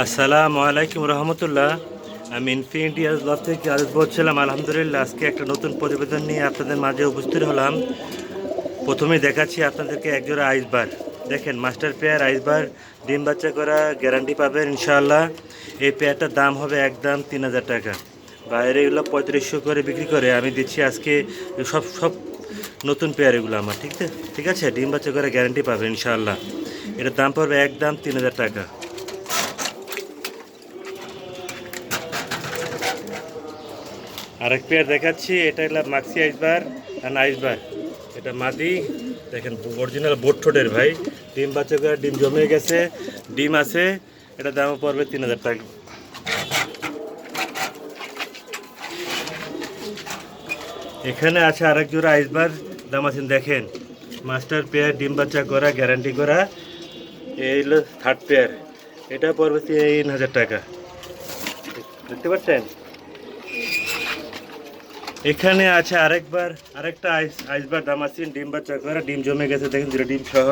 আসসালামু আলাইকুম রহমতুল্লাহ। আমি ইনফিনিটি লব থেকে আজ বলছিলাম, আলহামদুলিল্লাহ, আজকে একটা নতুন প্রতিবেদন নিয়ে আপনাদের মাঝে উপস্থিত হলাম। প্রথমে দেখাচ্ছি আপনাদেরকে একজোড়া আইসবার দেখেন মাস্টার পেয়ার আইসবার ডিম বাচ্চা করা গ্যারান্টি পাবেন, ইনশাআল্লাহ। এই পেয়ারটার দাম হবে একদম তিন হাজার টাকা। বাইরে এগুলো পঁয়ত্রিশশো করে বিক্রি করে আমি দিচ্ছি আজকে সব সব নতুন পেয়ার এগুলো আমার, ঠিক আছে? ঠিক আছে? ডিম বাচ্চা করে গ্যারান্টি পাবেন, ইনশাআল্লাহ। এটার দাম পড়বে একদম তিন হাজার টাকা। আরেক পেয়ার দেখাচ্ছি, এটা হলো মাক্সি আইসবার আর আইসবার। এটা মাদি, দেখেন অরিজিনাল বোট ঠোঁটের ভাই। ডিম বাচ্চা করে ডিম জমে গেছে, ডিম আছে, এটা দাম পড়বে তিন হাজার টাকা। এখানে আছে আরেক জোড়া আইসবার, দাম আছেন দেখেন, মাস্টার পেয়ার ডিম বাচ্চা করা গ্যারান্টি করা, এই হলো থার্ড পেয়ার এটা পড়বে তিন হাজার টাকা। দেখতে পাচ্ছেন? এখানে আছে আরেকবার, আরেকটা আইস, আইসবার দামাসিন ডিম বাচ্চা করা ডিম জমে গেছে, দেখেন দুটো ডিম সহ।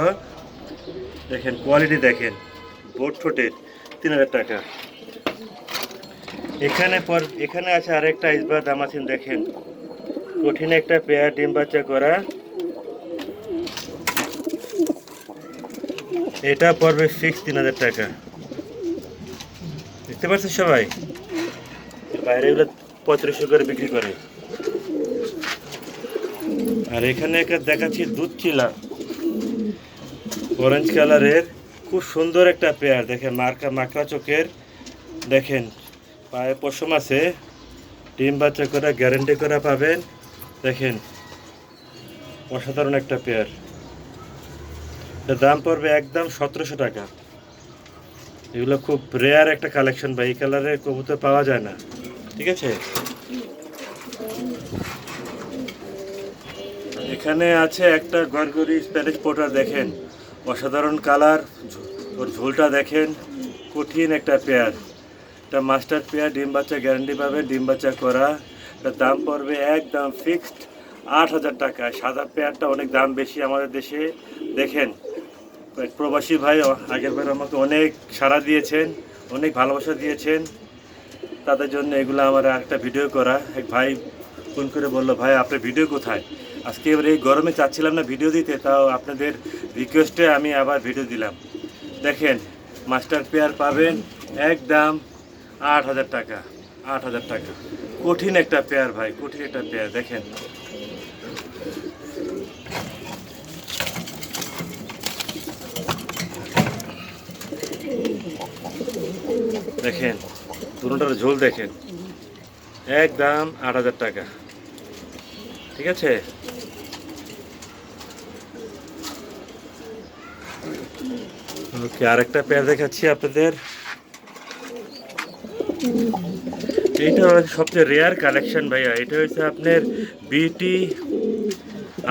দেখেন কোয়ালিটি দেখেন, বোট ঠোঁটের তিন হাজার টাকা। এখানে পর, এখানে আছে আরেকটা আইসবার দামাসিন দেখেন। কঠিন একটা পেয়ার, ডিম বাচ্চা করা। এটা পড়বে ফিক্স তিন হাজার টাকা। দেখতে পাচ্ছেন সবাই? বাইরে এগুলো পঁয়ত্রিশশো করে বিক্রি করে। আর এখানে একটা দেখাচ্ছি দুধ চিলা অরেঞ্জ কালারের খুব সুন্দর একটা পেয়ার দেখেন মার্কা মাকড়া চোখের। দেখেন, পায়ে পশম আছে, ডিম বাচ্চা করা গ্যারেন্টি করা পাবেন। দেখেন, অসাধারণ একটা পেয়ার দাম পড়বে একদম সতেরোশো টাকা। এগুলো খুব রেয়ার একটা কালেকশন বা এই কালারের কবুতর পাওয়া যায় না। ঠিক আছে? এখানে আছে একটা গরগরি স্প্যানিশ পোটার দেখেন। অসাধারণ কালার ওর ঝোলটা দেখেন, কঠিন একটা পেয়ার। এটা মাস্টার পেয়ার, ডিম বাচ্চা গ্যারান্টি পাবে, ডিম বাচ্চা করা। এটার দাম পড়বে একদম ফিক্সড আট হাজার টাকা। সাদা পেয়ারটা অনেক দাম বেশি আমাদের দেশে। দেখেন প্রবাসী ভাই আগের বার আমাকে অনেক সাড়া দিয়েছেন, অনেক ভালোবাসা দিয়েছেন। তাদের জন্য এগুলো আমার একটা ভিডিও করা। এক ভাই ফোন করে বলল, ভাই, আপনার ভিডিও কোথায়? আজকে এবার এই গরমে চাচ্ছিলাম না ভিডিও দিতে, তাও আপনাদের রিকোয়েস্টে আমি আবার ভিডিও দিলাম। দেখেন, মাস্টার পেয়ার পাবেন একদম আট হাজার টাকা, আট হাজার টাকা। কঠিন একটা পেয়ার ভাই, কঠিন একটা পেয়ার, দেখেন। দেখেন দুটার ঝোল দেখেন। একদম আট হাজার টাকা। ঠিক আছে? ওকে, আরেকটা পেয়ার দেখাচ্ছি আপনাদের। এইটা সবচেয়ে রেয়ার কালেকশন ভাইয়া। এটা হচ্ছে আপনার বিউটি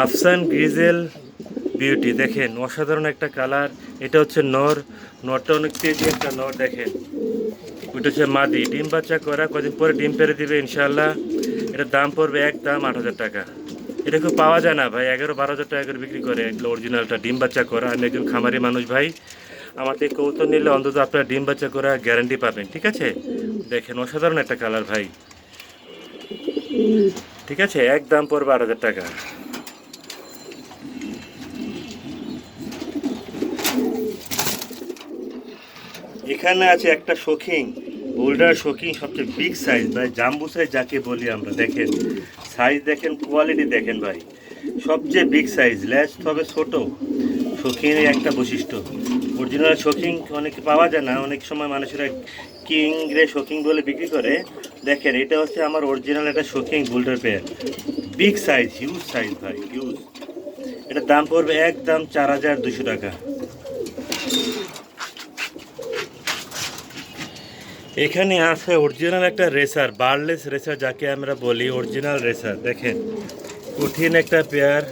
আফসান গ্রিজেল বিউটি দেখেন, অসাধারণ একটা কালার এটা হচ্ছে নর, নরটা অনেক তেজি একটা নর, দেখেন। ওইটা হচ্ছে মাদি। ডিম বাচ্চা করা, কদিন পরে ডিম পেরে দিবে ইনশাল্লাহ এটার দাম পড়বে একদম আট হাজার টাকা। এটা খুব পাওয়া যায় না ভাই, এগারো বারো হাজার টাকা করে বিক্রি করে। অরিজিনালটা ডিম বাচ্চা করা। আমি একজন খামারি মানুষ ভাই। আমার থেকে কৌতুক নিলে অন্তত আপনারা ডিম বাচ্চা করা গ্যারান্টি পাবেন, ঠিক আছে? দেখেন, অসাধারণ একটা কালার ভাই। ঠিক আছে? এক দাম পড়বে আট হাজার টাকা। এখানে আছে একটা শৌখিন বোল্ডার শৌখিন, সবচেয়ে বিগ সাইজ ভাই জাম্বু সাইজ যাকে বলি আমরা, দেখেন। সাইজ দেখেন কোয়ালিটি দেখেন ভাই। সবচেয়ে বিগ সাইজ ল্যাস হবে ছোট। শৌখিনের একটা বৈশিষ্ট্য। অরিজিনাল শৌখিন অনেক পাওয়া যায় না। অনেক সময় মানুষেরা কিং রে শৌখিন বলে বিক্রি করে। দেখেন, এটা হচ্ছে আমার অরিজিনাল একটা শৌখিন boulder pair big size huge size ভাই হিউজ এটার দাম পড়বে একদম চার হাজার দুশো টাকা। এখানে আছে অরিজিনাল একটা রেসার বার্লেস রেসার যাকে আমরা বলি, অরিজিনাল রেসার দেখেন, কঠিন একটা পেয়ার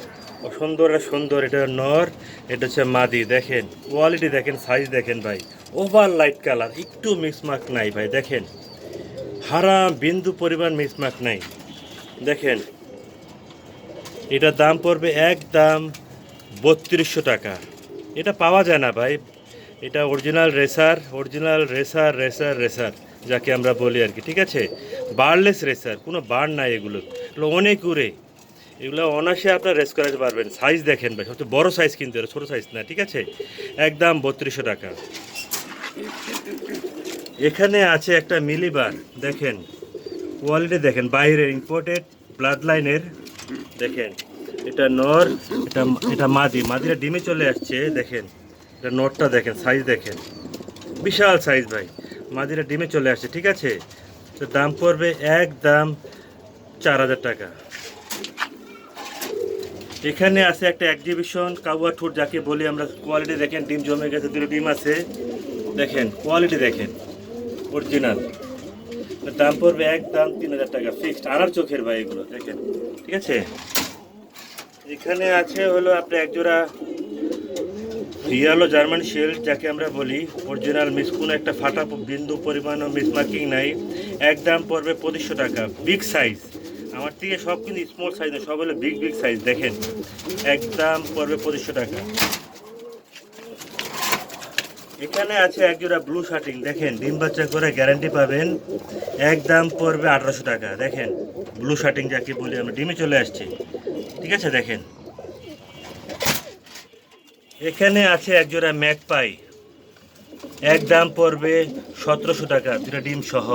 সুন্দর সুন্দর, এটা নর, এটা হচ্ছে মাদি, দেখেন। কোয়ালিটি দেখেন সাইজ দেখেন ভাই। ওভার লাইট কালার একটু মিসমার্ক নাই ভাই, দেখেন। হারাম, বিন্দু পরিমাণ মিসমার্ক নাই। দেখেন এটার দাম পড়বে একদম বত্রিশশো টাকা। এটা পাওয়া যায় না ভাই। এটা original racer original racer racer racer যাকে আমরা বলি আর কি, ঠিক আছে? বারলেস রেসার কোনো বার নাই এগুলো অনেক উড়ে। এগুলো অনায়াসে আপনার রেস করাতে পারবেন। সাইজ দেখেন ভাই, সবচেয়ে বড় সাইজ কিন্তু এটা, ছোটো সাইজ না, ঠিক আছে? একদম বত্রিশশো টাকা। এখানে আছে একটা মিলিবার দেখেন। কোয়ালিটি দেখেন বাইরের ইম্পোর্টেড ব্লাড লাইনের দেখেন। এটা নর, এটা এটা মাদি মাদিরা ডিমে চলে আসছে, দেখেন। এটা নটটা দেখেন সাইজ দেখেন। বিশাল সাইজ ভাই মাদিরা ডিমে চলে আসছে, ঠিক আছে? তো দাম পড়বে এক দাম চার হাজার টাকা। এখানে আছে একটা এক্সিবিশন কাউয়া ঠুট যাকে বলি আমরা কোয়ালিটি দেখেন ডিম জমে গেছে, দুটো ডিম আছে। দেখেন কোয়ালিটি দেখেন অরিজিনাল দাম পড়বে এক দাম তিন হাজার টাকা ফিক্সড আনার চোখের ভাই এগুলো, দেখেন, ঠিক আছে? এখানে আছে হলো আপনার একজোড়া রিয়ালো জার্মান শেল্ড যাকে আমরা বলি অরিজিনাল মিস কোনো একটা ফাটা বিন্দু পরিমাণ মিস মার্কিং নাই। এক দাম পড়বে পঁচিশশো টাকা বিগ সাইজ আমার থেকে সব কিন্তু স্মল সাইজ সব হলো বিগ বিগ সাইজ দেখেন। এক দাম পড়বে পঁচিশশো টাকা। এখানে আছে একজোড়া ব্লু শার্টিং দেখেন, ডিম বাচ্চা করে গ্যারান্টি পাবেন এক দাম পড়বে আঠারোশো টাকা। দেখেন ব্লু শার্টিং যাকে বলি আমরা, ডিমে চলে আসছি। ঠিক আছে, দেখেন। এখানে আছে একজোড়া ম্যাকপাই এক দাম পড়বে সতেরোশো টাকা, দুটা ডিম সহ।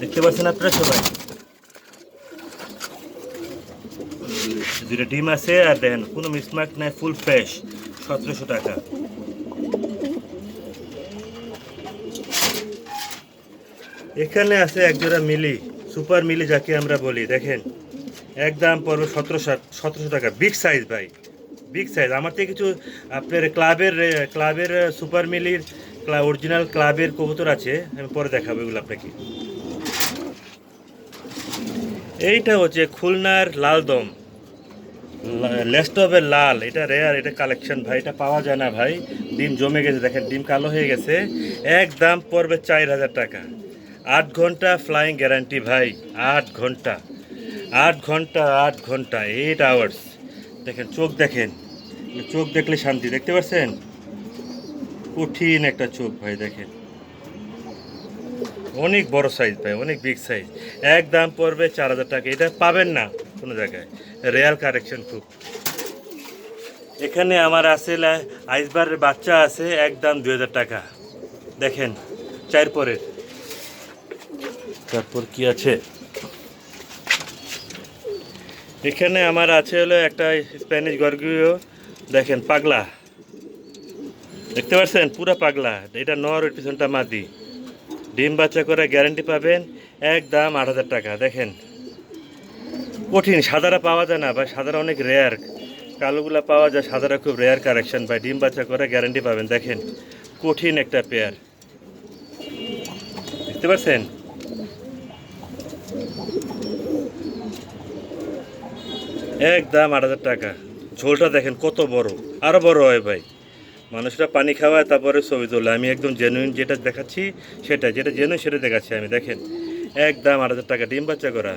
দেখতে পাচ্ছেন আপনারা সবাই? দুটা ডিম আছে, আর দেখেন, কোনো মিসমার্ক নাই ফুল ফ্রেশ সতেরোশো টাকা। এখানে আছে একজোড়া মিলি, সুপার মিলি যাকে আমরা বলি, দেখেন। এক দাম পড়বে সতেরোশো সতেরোশো টাকা বিগ সাইজ ভাই বিগ সাইজ আমার থেকে কিছু আপনার ক্লাবের ক্লাবের সুপার মিলির অরিজিনাল ক্লাবের কবুতর আছে, আমি পরে দেখাবো এগুলো আপনাকে। এইটা হচ্ছে খুলনার লালদম। লেস্টবের লাল, এটা রেয়ার এটা কালেকশন ভাই, এটা পাওয়া যায় না ভাই। ডিম জমে গেছে, দেখেন, ডিম কালো হয়ে গেছে। এক দাম পড়বে চার হাজার টাকা। আট ঘণ্টা ফ্লাইং গ্যারান্টি ভাই, আট ঘণ্টা। আট ঘণ্টা আট ঘণ্টা এইট আওয়ার্স দেখেন, চোখ দেখেন। চোখ দেখলে শান্তি, দেখতে পাচ্ছেন কঠিন একটা চোখ ভাই, দেখেন। অনেক বড় সাইজ ভাই, অনেক বিগ সাইজ এক দাম পড়বে চার হাজার টাকা, এটা পাবেন না। কোনো জায়গায়। রেয়ার কারেকশন খুব। এখানে আমার আছে আইসবারের বাচ্চা আছে এক দাম দুই হাজার টাকা। দেখেন, চার পরের। তারপর কি আছে? এখানে আমার আছে হলো একটা স্প্যানিশ গর্গীয়। দেখেন, পাগলা। দেখতে পাচ্ছেন? পুরা পাগলা। এটা নর পিছনটা মাদি। ডিম বাচ্চা করে গ্যারান্টি পাবেন এক দাম আট হাজার টাকা। দেখেন। কঠিন, সাদারা পাওয়া যায় না, ভাই, সাদারা অনেক রেয়ার কালোগুলা পাওয়া যায়, সাদারা খুব রেয়ার কারেকশন ভাই, ডিম বাচ্চা করে গ্যারান্টি পাবেন, দেখেন, কঠিন একটা পেয়ার দেখতে পাচ্ছেন? একদম আট হাজার টাকা। ঝোলটা দেখেন কত বড়, আরও বড় হয়, ভাই। মানুষরা পানি খাওয়ায়, তারপরে ছবি তোলে। আমি একদম জেনুইন যেটা দেখাচ্ছি সেটা যেটা জেনুইন সেটা দেখাচ্ছি আমি, দেখেন। একদম আট হাজার টাকা, ডিম বাচ্চা করা।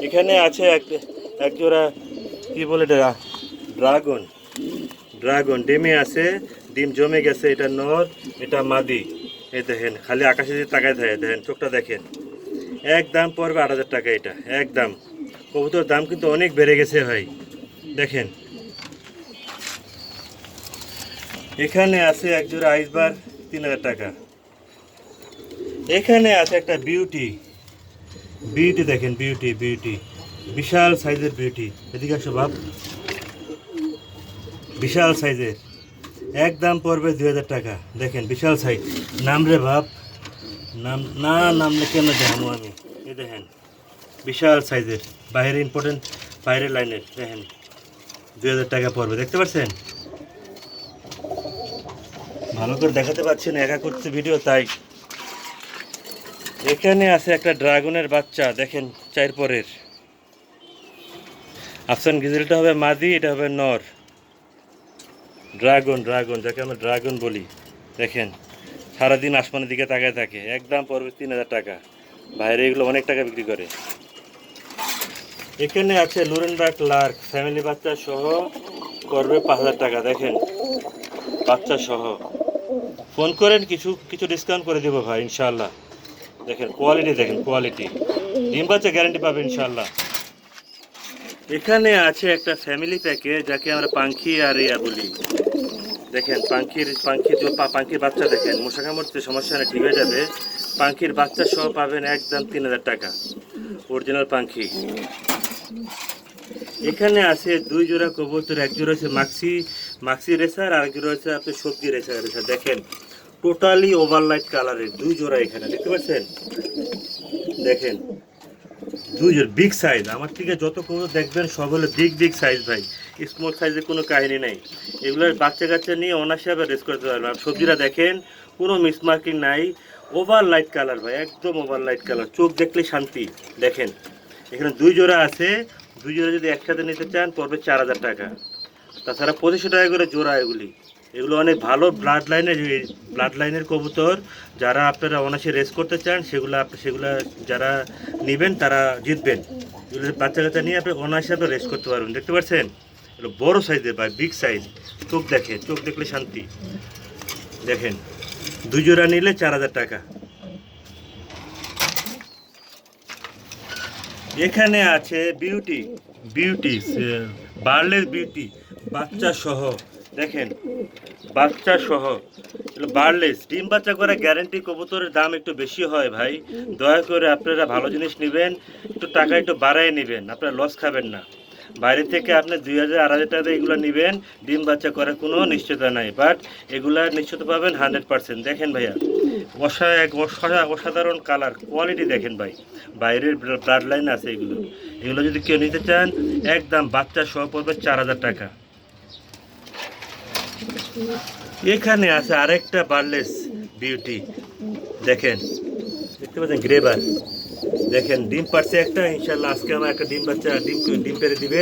এখানে আছে এক এক জোড়া কি বলে ড্রা- ড্রাগন ড্রাগন, ডিমে আছে, ডিম জমে গেছে, এটা নর, এটা মাদি। এই দেখেন, খালি আকাশে দিয়ে তাকায় থাকে, দেখেন, চোখটা দেখেন। একদম পড়বে আট হাজার টাকা এটা একদম কবুতর দাম কিন্তু অনেক বেড়ে গেছে ভাই, দেখেন। এখানে আছে এক জোড়া আইসবার তিন হাজার টাকা। এখানে আছে একটা বিউটি বিউটি দেখেন বিউটি বিউটি বিশাল সাইজের বিউটি এদিকে আসো বাপ। বিশাল সাইজের। এক দাম পড়বে দুই হাজার টাকা। দেখেন, বিশাল সাইজ। নাম রে বাপ। নাম, না নামলে কেন দেখাবো আমি? এ দেখেন, বিশাল সাইজের। বাইরে ইম্পর্টেন্ট বাইরের লাইনের। দেখেন, দুই হাজার টাকা পড়বে। দেখতে পাচ্ছেন? ভালো করে দেখাতে পাচ্ছি না, একা করছে ভিডিও তাই এখানে আছে একটা ড্রাগনের বাচ্চা, দেখেন চার পরের। আফসান গিজেলটা হবে মাদি, এটা হবে নর। ড্রাগন ড্রাগন, যাকে আমরা ড্রাগন বলি, দেখেন। সারাদিন আসমানের দিকে তাকায় থাকে, একদম পড়বে তিন হাজার টাকা। বাইরে এগুলো অনেক টাকা বিক্রি করে। এখানে আছে লুরেনবার্গ লার্ক ফ্যামিলি বাচ্চা সহ করবে পাঁচ হাজার টাকা, দেখেন। বাচ্চা সহ। ফোন করেন, কিছু কিছু ডিসকাউন্ট করে দেবো ভাই ইনশাল্লাহ দেখেন কোয়ালিটি দেখেন কোয়ালিটি ডিম বাচ্চা গ্যারান্টি পাবে ইনশাল্লাহ এখানে আছে একটা ফ্যামিলি প্যাকে যাকে আমরা পাঙ্খি আর ইয়া বলি। দেখেন, পাঙ্খির পাঙ্খির পাঙ্খির বাচ্চা দেখেন মশা কামড়তে সমস্যা নেই ঠিক হয়ে যাবে। পাঙ্খির বাচ্চা সহ পাবেন একদম তিন হাজার টাকা অরিজিনাল পাঙ্খি। এখানে আছে দুই জোড়া কবুতর, এক জোড়া হচ্ছে মাক্সি মাক্সি রেসার আর এক জোড়া হচ্ছে আপনি সবজি রেসার রেসার। দেখেন টোটালি ওভারলাইট কালারের, দুই জোড়া এখানে, দেখতে পাচ্ছেন? দেখেন, দুই জোড়া বিগ সাইজ আমার থেকে যত কবুতর দেখবেন সব হলো বিগ বিগ সাইজ ভাই। স্মল সাইজের কোনো কাহিনী নাই। এগুলোর বাচ্চা কাচ্চা নিয়ে অনায়াসে রেস করতে পারবেন আর সবজিরা দেখেন, কোনো মিসমার্কিং নাই। ওভার লাইট কালার ভাই, একদম ওভার লাইট কালার। চোখ দেখলে শান্তি। দেখেন, এখানে দুই জোড়া আছে। দুই জোড়া যদি একসাথে নিতে চান, পড়বে চার হাজার টাকা। তাছাড়া পঁচিশশো টাকা করে জোড়া এগুলি। এগুলো অনেক ভালো ব্লাড লাইনের ব্লাড লাইনের কবুতর। যারা আপনারা অনায়াসে রেস করতে চান, সেগুলো সেগুলো যারা নেবেন, তারা জিতবেন। এগুলো বাচ্চা কাচ্চা নিয়ে আপনি অনায়াসে আপনি রেস করতে পারবেন। দেখতে পাচ্ছেন? এগুলো বড় সাইজের বা বিগ সাইজ চোখ দেখে, চোখ দেখলে শান্তি। দেখেন, দুই জোড়া নিলে চার হাজার টাকা। এখানে আছে বিউটি বিউটি বার্লের বিউটি বাচ্চা সহ। দেখেন বাচ্চা সহ বার্লেস ডিম বাচ্চা করে গ্যারেন্টি কবুতরের দাম একটু বেশি হয় ভাই। দয়া করে আপনারা ভালো জিনিস নেবেন, একটু টাকা একটু বাড়ায় নেবেন, আপনারা লস খাবেন না। বাইরে থেকে আপনি দুই হাজার, আড়াই হাজার টাকা এগুলো নেবেন, ডিম বাচ্চা করার কোনো নিশ্চয়তা নাই। বাট এগুলা নিশ্চিত পাবেন হান্ড্রেড পার্সেন্ট দেখেন ভাইয়া, অসা, এক অসা- অসাধারণ কালার কোয়ালিটি দেখেন ভাই। বাইরের ব্লাড লাইন আছে এগুলো। এগুলো যদি কেউ নিতে চান, একদম বাচ্চা সহ পড়বে চার হাজার টাকা। এখানে আছে আরেকটা বার্লেস বিউটি। দেখেন, দেখতে পাচ্ছেন গ্রেবার। দেখেন, ডিম পারছে একটা ইনশাল্লাহ আজকে আমার একটা ডিম বাচ্চা, ডিম ডিম পেরে দিবে।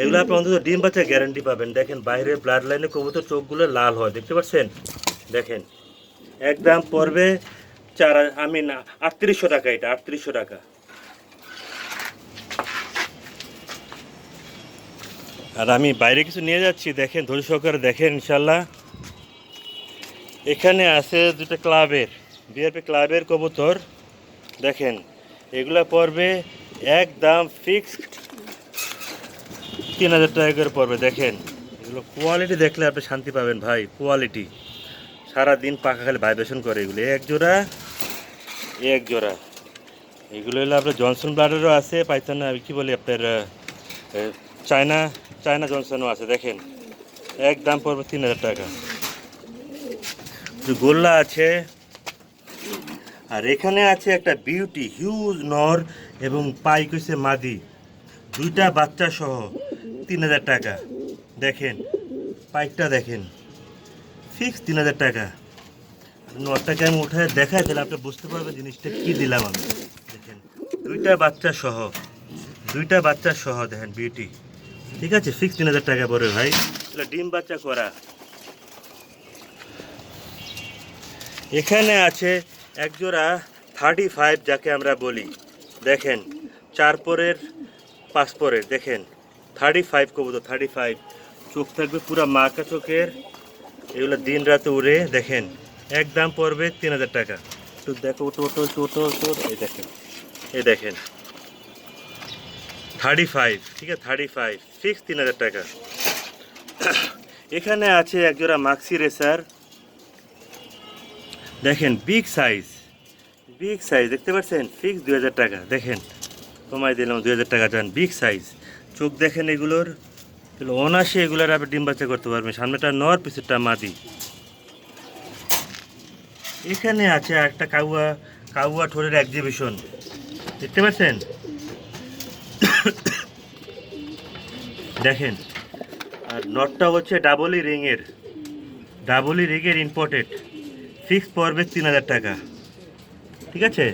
এগুলো আপনি অন্তত ডিম বাচ্চা গ্যারান্টি পাবেন। দেখেন, বাইরের ব্লাড লাইনে কবুতর চোখগুলো লাল হয়, দেখতে পাচ্ছেন? দেখেন একদম পড়বে চার হাজার আমি না আটত্রিশশো টাকা এটা, আটত্রিশশো টাকা। আর আমি বাইরে কিছু নিয়ে যাচ্ছি, দেখেন ধৈর্য সহকারে দেখেন ইনশাল্লাহ এখানে আছে দুটো ক্লাবের, বিআরপি ক্লাবের কবুতর, দেখেন, এগুলা পড়বে একদম ফিক্সড তিন হাজার টাকা করে পড়বে, দেখেন। এগুলো কোয়ালিটি দেখলে আপনি শান্তি পাবেন, ভাই কোয়ালিটি সারাদিন পাখা খালি ভাইব্রেশন করে এগুলো, এক জোড়া এক জোড়া। এগুলো হলো আপনার জনসন ব্লাডেরও আছে পাইথন কী বলি আপনার চায়না চায়না জনসনও আছে, দেখেন। এক দাম পড়বে তিন হাজার টাকা। গোল্লা আছে, আর এখানে আছে একটা বিউটি, হিউজ নর এবং পাইক হচ্ছে মাদি। দুইটা বাচ্চা সহ তিন হাজার টাকা। দেখেন, পাইকটা দেখেন। ফিক্স তিন হাজার টাকা। নরটাকে আমি উঠে দেখাই তাহলে আপনি বুঝতে পারবেন জিনিসটা কী দিলাম আমি। দেখেন, দুইটা বাচ্চা সহ, দুইটা বাচ্চা সহ দেখেন বিউটি। ঠিক আছে ফিক্স তিন হাজার টাকা পড়বে ভাই। এটা ডিম বাচ্চা করা। এখানে আছে একজোড়া থার্টি ফাইভ যাকে আমরা বলি। দেখেন, চার পরের, পাঁচ পরের, দেখেন। থার্টি ফাইভ কবুতর থার্টি ফাইভ চোখ থাকবে পুরো মাকা চোখের। এগুলো দিন রাতে উড়ে, দেখেন এক দাম পড়বে তিন হাজার টাকা। একটু দেখো টোটো টোটো টোটো এই দেখেন এই দেখেন। থার্টি ফাইভ ঠিক আছে থার্টি ফাইভ ফিক্স তিন হাজার টাকা। এখানে আছে একজোড়া মাক্সি রেসার দেখেন বিগ সাইজ বিগ সাইজ দেখতে পাচ্ছেন? ফিক্স দুই হাজার টাকা। দেখেন কমাই দিলাম দুই হাজার টাকা যান বিগ সাইজ চোখ দেখেন এগুলোর। এগুলো অনাসে এগুলোর আপনি ডিম বাচ্চা করতে পারবেন সামনেটা নর পিছুরটা মাদি। এখানে আছে একটা কাউয়া কাউয়া ঠোরের এক্সিবিশন দেখতে পাচ্ছেন? দেখেন, আর নটটা হচ্ছে ডাবলি রিংয়ের ডাবলি রিংয়ের ইম্পোর্টেড ফিক্স পড়বে তিন হাজার টাকা। ঠিক আছে?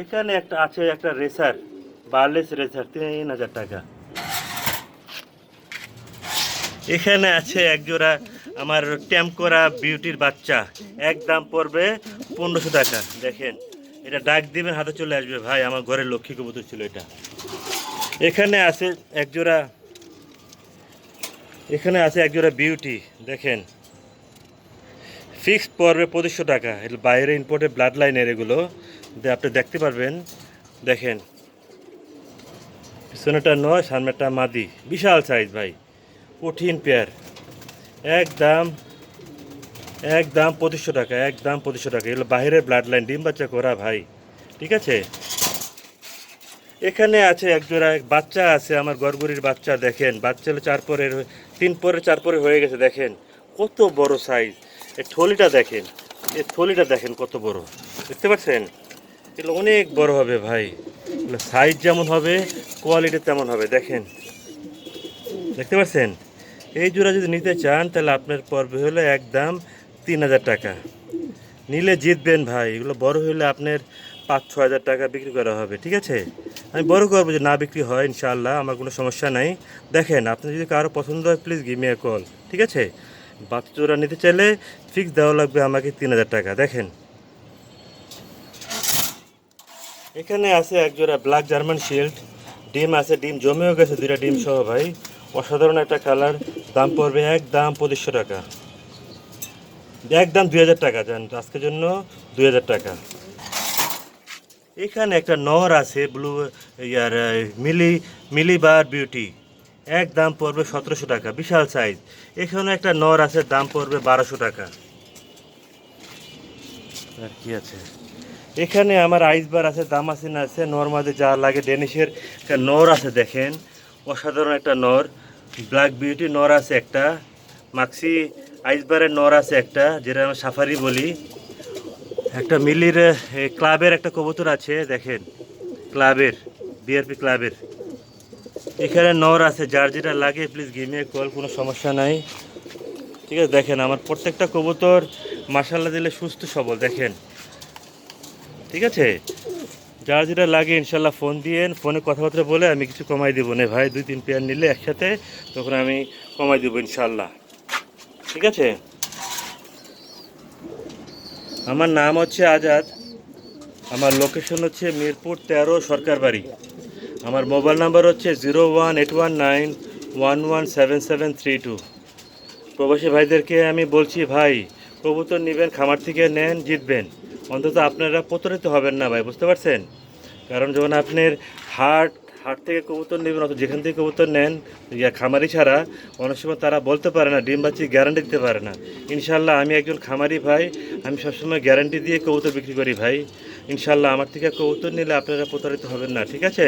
এখানে একটা আছে, একটা রেসার বার্লেস রেসার তিন হাজার টাকা। এখানে আছে একজোড়া আমার ট্যাম্প করা বিউটির বাচ্চা, এক দাম পড়বে পনেরোশো টাকা। দেখেন এটা ডাক দিবেন, হাতে চলে আসবে। ভাই, আমার ঘরের লক্ষ্মী কবুতর ছিল এটা। এখানে আছে একজোড়া, এখানে আছে একজোড়া বিউটি দেখেন। ফিক্সড পড়বে পঁচিশশো টাকা। এটা বাইরে ইম্পোর্টেড ব্লাড লাইনের এগুলো। আপনি দেখতে পারবেন। দেখেন। পিছনেটা নয় সামনেটা মাদি। বিশাল সাইজ ভাই। কঠিন পেয়ার একদম একদম পঁচিশশো টাকা একদম পঁচিশশো টাকা। এগুলো বাইরের ব্লাড লাইন ডিম বাচ্চা করা ভাই, ঠিক আছে? এখানে আছে একজোড়া এক বাচ্চা আছে, আমার গড়গড়ির বাচ্চা, দেখেন। বাচ্চা হলো চার পরের, তিন পরে চার পরে হয়ে গেছে, দেখেন। কত বড় সাইজ এই থলিটা দেখেন এই থলিটা দেখেন কত বড়। দেখতে পাচ্ছেন? এগুলো অনেক বড় হবে ভাই। সাইজ যেমন হবে কোয়ালিটি তেমন হবে, দেখেন। দেখতে পাচ্ছেন? এই জোড়া যদি নিতে চান, তাহলে আপনার পর্বে হলো একদম তিন হাজার টাকা। নিলে জিতবেন ভাই। এগুলো বড় হলে আপনার পাঁচ ছ হাজার টাকা বিক্রি করা হবে, ঠিক আছে? আমি বড় করব যে না বিক্রি হয়, ইনশাআল্লাহ, আমার কোনো সমস্যা নাই। দেখেন, আপনি যদি কারও পছন্দ হয় প্লিজ গিভ মি কল ঠিক আছে? বাচ্চা জোড়া নিতে চাইলে ফিক্স দেওয়া লাগবে আমাকে তিন হাজার টাকা, দেখেন। এখানে আছে এক জোড়া ব্ল্যাক জার্মান শিল্ড ডিম আছে, ডিম জমেও গেছে, দুইটা ডিম সহ ভাই। অসাধারণ একটা কালার দাম পড়বে একদম পঁচিশশো টাকা। একদম দুই হাজার টাকা, জান, আজকের জন্য দুই হাজার টাকা। এখানে একটা নর আছে, ব্লু, ইয়ার, মিলি মিলি বার বিউটি। এক দাম পড়বে সতেরোশো টাকা, বিশাল সাইজ। এখানে একটা নর আছে, দাম পড়বে বারোশো টাকা। আর কি আছে? এখানে আমার আইসবার আছে দামাসিন আছে নর্মাদে যা লাগে ডেনিশের একটা নর আছে, দেখেন। অসাধারণ একটা নর, ব্ল্যাক বিউটি নর আছে একটা। মাক্সি আইসবারের নর আছে একটা, যেটা আমরা সাফারি বলি। একটা মিলির ক্লাবের একটা কবুতর আছে, দেখেন, ক্লাবের বিআরপি ক্লাবের। এখানে নর আছে, যার যেটা লাগে প্লিজ গিমে কল কোনো সমস্যা নাই। ঠিক আছে, দেখেন, আমার প্রত্যেকটা কবুতর মাসাল্লা দিলে সুস্থ সবল, দেখেন। ঠিক আছে? যার যেটা লাগে ইনশাল্লাহ ফোন দিয়েন, ফোনে কথাবার্তা বলে আমি কিছু কমাই দিব। না ভাই, দুই, তিন পেয়ার নিলে একসাথে, তখন আমি কমাই দেবো ইনশাল্লাহ ঠিক আছে? আমার নাম হচ্ছে আজাদ। আমার লোকেশন হচ্ছে মিরপুর তেরো সরকার বাড়ি। আমার মোবাইল নাম্বার হচ্ছে zero one eight one nine one one seven seven three two. প্রবাসী ভাইদেরকে আমি বলছি, ভাই, কবুতর নেবেন, খামার থেকে নেন, জিতবেন। অন্তত আপনারা প্রতারিত হবেন না ভাই, বুঝতে পারছেন? কারণ যখন আপনার হাট হাট থেকে কবুতর নেবেন অত যেখান থেকে কবুতর নেন, ইয়া খামারি ছাড়া অনেক সময় তারা বলতে পারে না, ডিম বাচ্চি গ্যারান্টি দিতে পারে না। ইনশাল্লাহ আমি একজন খামারি ভাই, আমি সবসময় গ্যারান্টি দিয়ে কবুতর বিক্রি করি ভাই। ইনশাল্লাহ আমার থেকে কবুতর নিলে আপনারা প্রতারিত হবেন না, ঠিক আছে?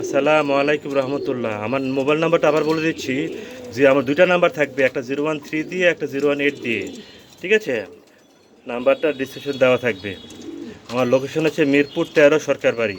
আসসালামু আলাইকুম রহমতুল্লাহ। আমার মোবাইল নাম্বারটা আবার বলে দিচ্ছি যে আমার দুইটা নাম্বার থাকবে, একটা জিরো ওয়ান থ্রি দিয়ে, একটা জিরো ওয়ান এইট দিয়ে, ঠিক আছে? নাম্বারটা ডিসক্রিপশন দেওয়া থাকবে। আমার লোকেশন হচ্ছে মিরপুর তেরো সরকার বাড়ি